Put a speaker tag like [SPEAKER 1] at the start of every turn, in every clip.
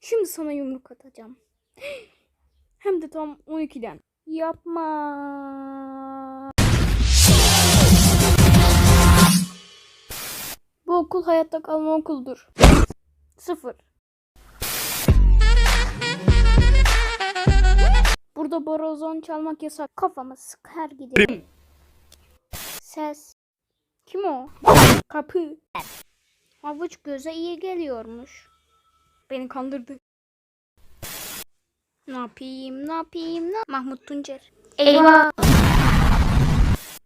[SPEAKER 1] Şimdi sana yumruk atacağım. Hem de tam 12'den. Yapma. Bu okul hayatta kalma okuldur. Sıfır. Burada borazon çalmak yasak. Kafama sıkar giderim. Ses. Kim o? Kapı. Havuç göze iyi geliyormuş. Beni kandırdı. Ne yapayım, ne yapayım, ne Mahmut Tuncer. Eyvah.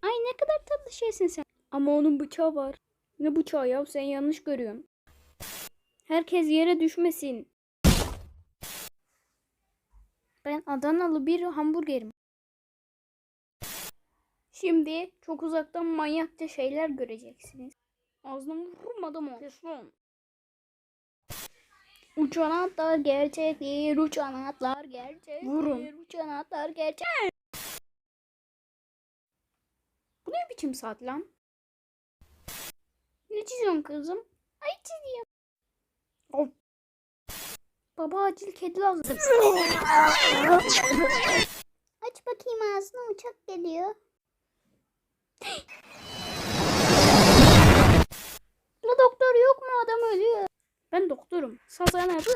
[SPEAKER 1] Ay ne kadar tatlı şeysin sen. Ama onun bıçağı var. Ne bıçağı ya sen yanlış görüyorsun. Herkes yere düşmesin. Ben Adanalı bir hamburgerim. Şimdi çok uzaktan manyakça şeyler göreceksiniz. Ağzına vurmadım o. Kesin. Uçan atlar gerçek değil, uçan atlar gerçek
[SPEAKER 2] Vurun.
[SPEAKER 1] değil, uçan atlar gerçek. Bu ne biçim saat lan? Ne çiziyorsun kızım? Ay çiziyorum. Of. Baba acil kedi lazım. Aç bakayım ağzına uçak geliyor. 上酸奶渍